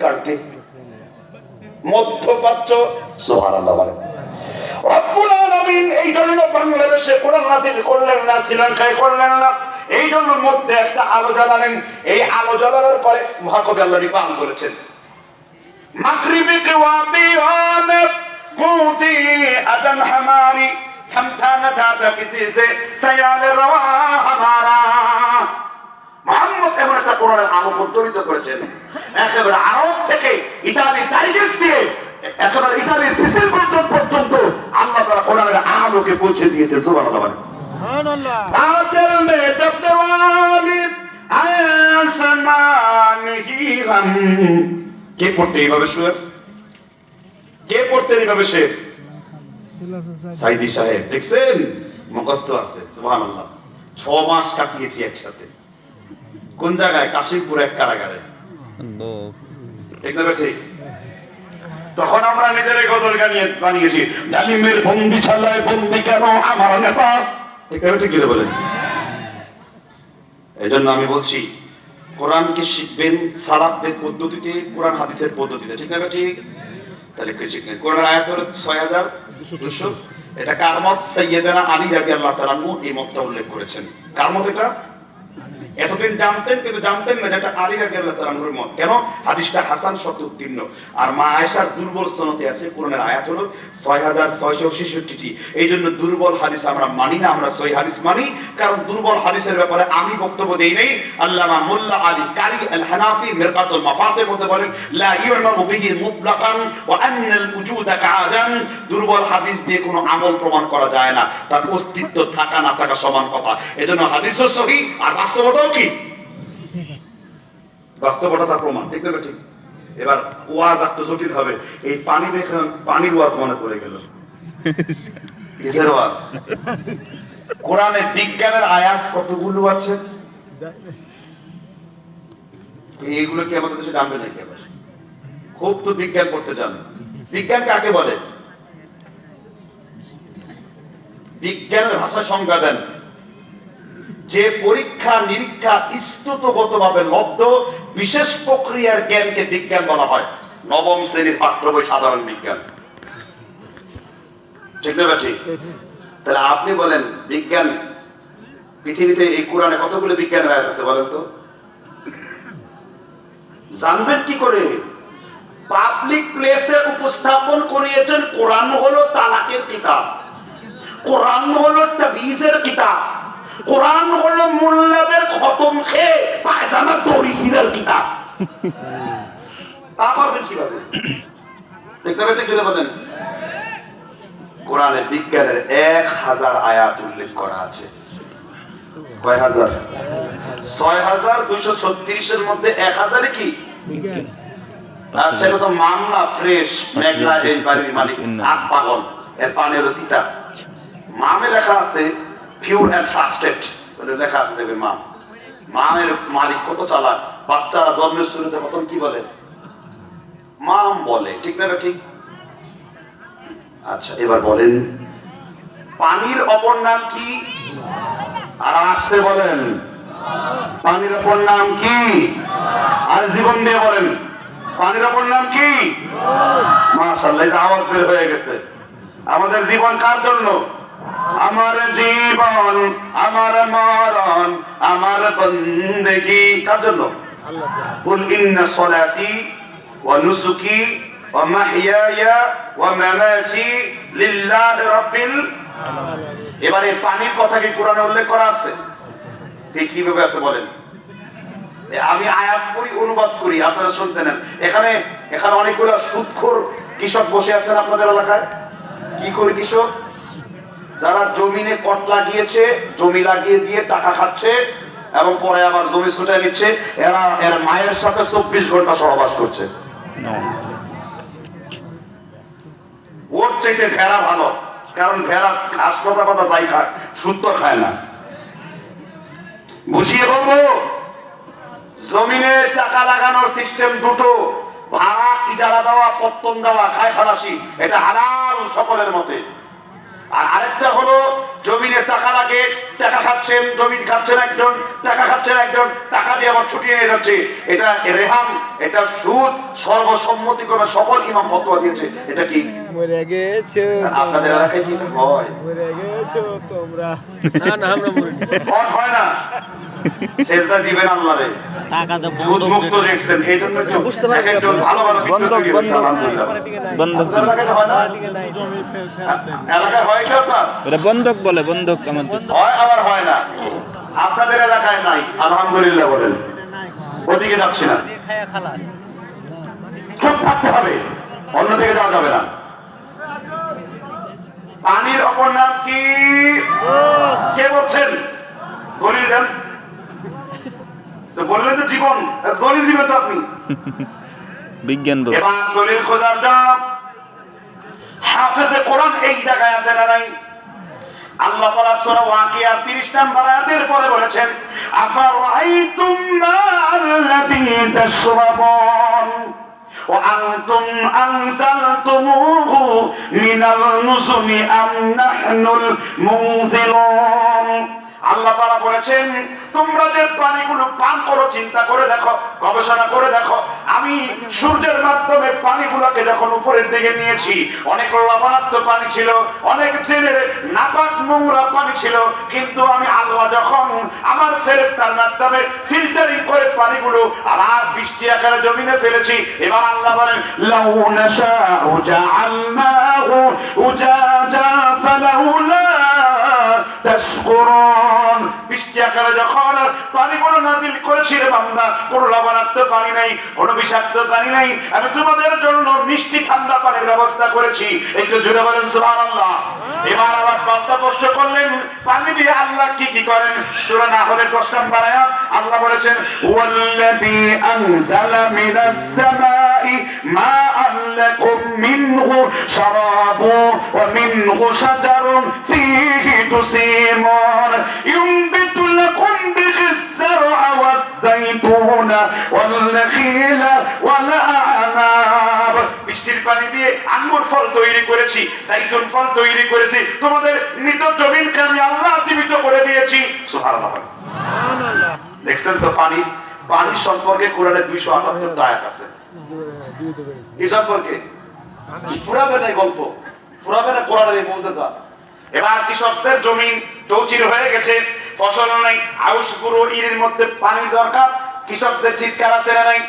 Country মধ্যপ্রাচ্য, সুবহানাল্লাহ রব্বুল আলামিন এই জন্য বাংলাদেশে কোরআন নাযিল করলেন না, শ্রীলঙ্কায় করলেন না। এই জন্য মধ্যে একটা আলো জ্বালালেন। এই আলো জ্বালানোর পরে মহাকবি আল্লাহ রিবান করেছেন মাগরিবিক ওয়াদিহান কুতি আদন হামারি সমথান ধাতা কিসি সে সয়াল রওয়া হামারা। আল্লাহ আলোকে পৌঁছে দিয়েছেন কে পড়তে এইভাবে শুয়ে? কে পড়তে এইভাবে সে সাইদি সাহেব দেখছেন? মুখস্থ আছে ছ মাস কাটিয়েছি একসাথে। কোন জায়গায়? কাশিমপুর এক কারাগারে। ঠিক ঠিক তখন আমরা গানিয়ে বানিয়েছি। বন্দি ছালায় বন্দি কেন আমার নেতা? ঠিক বলেন? এই জন্য আমি বলছি কোরআনকে শিখবেন সালাতের পদ্ধতিতে কোরআন হাদিসের পদ্ধতিতে? ঠিক না ঠিক তাহলে কি ঠিক নেই কোরআন আয়াত হলো ছয় হাজার দুশো এটা কার মত? সৈয়দানা আলী রাজি আল্লাহ এই মতটা উল্লেখ করেছেন। কার মত এটা? এতদিন জানতেন, কিন্তু জানতেন না যেটা আলী রাজি আল্লাহ তালানুর মত। কেন? হাদিসটা হাসান শব্দ উত্তীর্ণ। আর মা আয়েশার দুর্বল স্তনতে আছে, কোরআনের আয়াত হলো ছয় হাজার ছয়শো ছেষট্টিটি। এই জন্য দুর্বল হাদিস আমরা মানি না, আমরা সহি হাদিস মানি, কারণ দুর্বল হাদিসের ব্যাপারে আমি বক্তব্য দেই নেই। আল্লামা মোল্লা আলী কারি আল হানাফি মিরকাতুল মাফাতের মধ্যে বলেন, লা ইউমারু বিহি মুতলাকান ওয়া আন্নাল উজুদা কাআদান। দুর্বল হাদিস দিয়ে কোনো আমল প্রমাণ করা যায় না। তার অস্তিত্ব থাকা না থাকা সমান কথা। এজন্য হাদিসও সহি আর বাস্তবতাও কি? বাস্তবতা তার প্রমাণ, ঠিক না ঠিক এবার ওয়াজ একটু জটিল হবে। এই পানি দেখে পানির ওয়াজ মনে পড়ে গেল। কিসের ওয়াজ? কোরআনে বিজ্ঞানের আয়াত কতগুলো আছে? এইগুলো কি আমাদের দেশে জানবে নাকি খুব তো বিজ্ঞান পড়তে জানে। বিজ্ঞান কাকে বলে? বিজ্ঞানের ভাষা সংজ্ঞা দেন। যে পরীক্ষা, নিরীক্ষা ইস্তুতগত ভাবে লব্ধ, বিশেষ প্রক্রিয়ার জ্ঞানকে বিজ্ঞান বলা হয়। নবম শ্রেণির পাঠ্য বই সাধারণ বিজ্ঞান। ঠিক না ঠিক তাহলে আপনি বলেন, বিজ্ঞান, পৃথিবীতে এই কোরআনে কতগুলো বিজ্ঞান আয়াত আছে বলেন তো? জানবেন কি করে? পাবলিক প্লেসে উপস্থাপন করিয়েছেন কোরআন হলো তালাকের কিতাব। কোরআন হলো তাবিজের কিতাব। কোরআন হলো মোল্লাদের খতম খেয়ে পায়জামা, দড়ি সিরার কিতাব। তা পারবেন কীভাবে? কোরআনে বিজ্ঞানের এক হাজার আয়াত উল্লেখ করা আছে। কয় হাজার? ছয় হাজার দুইশো ছত্রিশের মধ্যে এক হাজারে কি? আচ্ছা এটা তো মামলা, ফ্রেশ মেঘনা এই বাড়ির মালিক আট পাগল। এর পানি হলো তিতা। মামে লেখা আছে পিওর অ্যান্ড বলে লেখা আছে দেবে মাম মামের মালিক কত চালাক। বাচ্চারা জন্মের শুরুতে কি বলে? মাম বলে। ঠিক না ঠিক? আচ্ছা এবার বলেন। পানির অপর নাম কি? আর আসতে বলেন। পানির অপর নাম কি? আর জীবন দিয়ে বলেন। পানির অপর নাম কি? মাশাআল্লাহ, এই আওয়াজ বের হয়ে গেছে। আমাদের জীবন কার জন্য? আমার জীবন আমার মরণ আমার বন্দেগি কার জন্য قل إن صلاتي ونسكي ومحياي ومماتي لله رب ال- এবারে পানির কথা কি কোরআনে উল্লেখ করা আছে কি কিভাবে আছে বলেন এ আমি আয়াত করি অনুবাদ করি আপনারা শুনতে নেন এখানে এখানে অনেকগুলো সুদখোর কৃষক বসে আছেন আপনাদের এলাকায় কি করে কৃষক যারা জমিনে কট লাগিয়েছে জমি লাগিয়ে দিয়ে টাকা খাচ্ছে এবং পরে আবার জমি ছুটে নিচ্ছে এরা এর মায়ের সাথে চব্বিশ ঘণ্টা সহবাস করছে। ওর চাইতে ভেড়া ভালো কারণ ভেড়া ঘাস পাতা পাতা যাই খায় শুদ্ধ খায় না। বুঝিয়ে বলব জমিনে টাকা লাগানোর সিস্টেম দুটো ভাড়া ইজারা দেওয়া পত্তন দেওয়া খায় খালাসি এটা হালাল সকলের মতে। আর আরেকটা হলো জমিনে টাকা লাগে টাকা খাচ্ছেন জমিন খাচ্ছেন একজন টাকা খাচ্ছেন একজন টাকা দিয়ে আমার ছুটিয়ে নিয়ে যাচ্ছে। এটা রেহান এটা সুদ সর্বসম্মতি করে সকল ইমাম ফতোয়া দিয়েছে। এটা কি? মরে গেছো আপনাদের এলাকায় কি হয়? মরে গেছো তোমরা। আমরা হয় না। সেজদা দিবেন আল্লাহরে। টাকা তো সুদ মুক্ত রেখছেন এই জন্য বুঝতে পারবেন একজন ভালো ভালো বিদ্যুৎ বন্ধক, বন্ধক। আলহামদুলিল্লাহ। বন্ধক আপনার এলাকায় না? এলাকায় হয় কি আপনার? এটা বন্ধক বলে বন্ধক আমাদের। হয় আবার হয় না। আপনাদের এলাকায় নাই আলহামদুলিল্লাহ বলেন। ওদিকে যাচ্ছি না। চুপ থাকতে হবে অন্যদিকে যাওয়া যাবে না। পানির অপর নাম কি? কে বলছেন? দলিল দেন। তো বললেন তো জীবন দলিল দিবেন তো আপনি বিজ্ঞান বলে এবার দলিল খোঁজার জন্য হাফেজে কোরআন এই জায়গায় আছে না নাই আল্লাহ তাআলা সূরা ওয়াকিয়া 30 নম্বর আয়াতের পরে বলেছেন আফারাইতুম মাল্লাযী তাশরাবুন وأنتم أنزلتموه من المزن أم نحن المنزلون আল্লাহ তারা বলেছেন, তোমরা যে পানিগুলো পান করো, চিন্তা করে দেখো, গবেষণা করে দেখো, আমি সূর্যের মাধ্যমে পানিগুলোকে যখন উপরের দিকে নিয়েছি, অনেক লবণাক্ত পানি ছিল, অনেক ট্রেনের নাপাক নোংরা পানি ছিল, কিন্তু আমি আল্লাহ যখন আমার ফেরেস্তার মাধ্যমে ফিল্টারিং করে পানিগুলো আবার বৃষ্টি আকারে জমিনে ফেলেছি, এবার আল্লাহ বলেন, লাউ তাশকুরুন। সেখানে যখন পানি কোনো নাজিল করেছি রে বান্দা, কোনো লবণাক্ত পানি নাই, কোনো বিষাক্ত পানি নাই, আমি তোমাদের জন্য মিষ্টি ঠান্ডা পানির ব্যবস্থা করেছি। একটু জুড়ে বলেন সুহান আল্লাহ এবার আবার বান্দা কষ্ট করলেন, পানি দিয়ে আল্লাহ কি কি করেন? সুরা না হলে কষ্ট বাড়ায় আল্লাহ বলেছেন, ওয়াল্লাযী আনজালা মিনাস সামাই মাআন লাকুম মিনহু শারাবু ওয়া মিনহু শাজারুন ফীহি তুসিমুন ইউম والزيتون والنخيل والأعناب বৃষ্টির পানি দিয়ে আঙ্গুর ফল তৈরি করেছি জাইতুন ফল তৈরি করেছি তোমাদের মৃত জমিনকে আমি আল্লাহ জীবিত করে দিয়েছি সুবহানাল্লাহ দেখছেন তো পানি পানি সম্পর্কে কোরআনে দুইশো আটাত্তর আয়াত আছে কি সম্পর্কে পুরাবে না এই গল্প পুরাবে না কোরআনের এই মৌজা এবার কৃষকদের জমিন তৌচির হয়ে গেছে ফসল নাই আউশ গুঁড়ো ইরির মধ্যে পানি দরকার কৃষকদের চিৎকার আছে না নাই?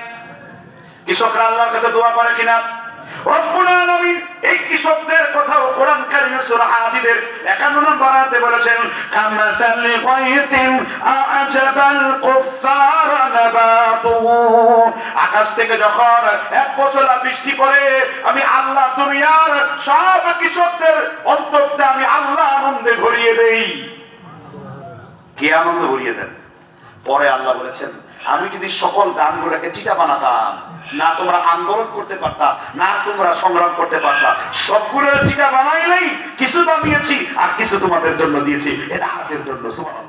কৃষকরা আল্লাহর কাছে দোয়া করে কিনা? এই কৃষকদের কথাও কোরআন কারিমে সূরা হাদীদের 51 নম্বর আয়াতে বলেছেন কামাতালি গায়তিন আ'জাবাল কুফার নাবাতুহু আকাশ থেকে যখন এক বছর বৃষ্টি পড়ে, আমি আল্লাহ দুনিয়ার সব কৃষকদের অন্তরটা আমি আল্লাহ আনন্দে ভরিয়ে দেই। কে আনন্দ ভরিয়ে দেন? পরে আল্লাহ বলেছেন, আমি যদি সকল গানগুলোকে চিটা বানাতাম, না তোমরা আন্দোলন করতে পারতা, না তোমরা সংগ্রাম করতে পারতা সবগুলো চিটা নাই কিছু বানিয়েছি আর কিছু তোমাদের জন্য দিয়েছি। এটা হাতের জন্য, সুবহানাল্লাহ।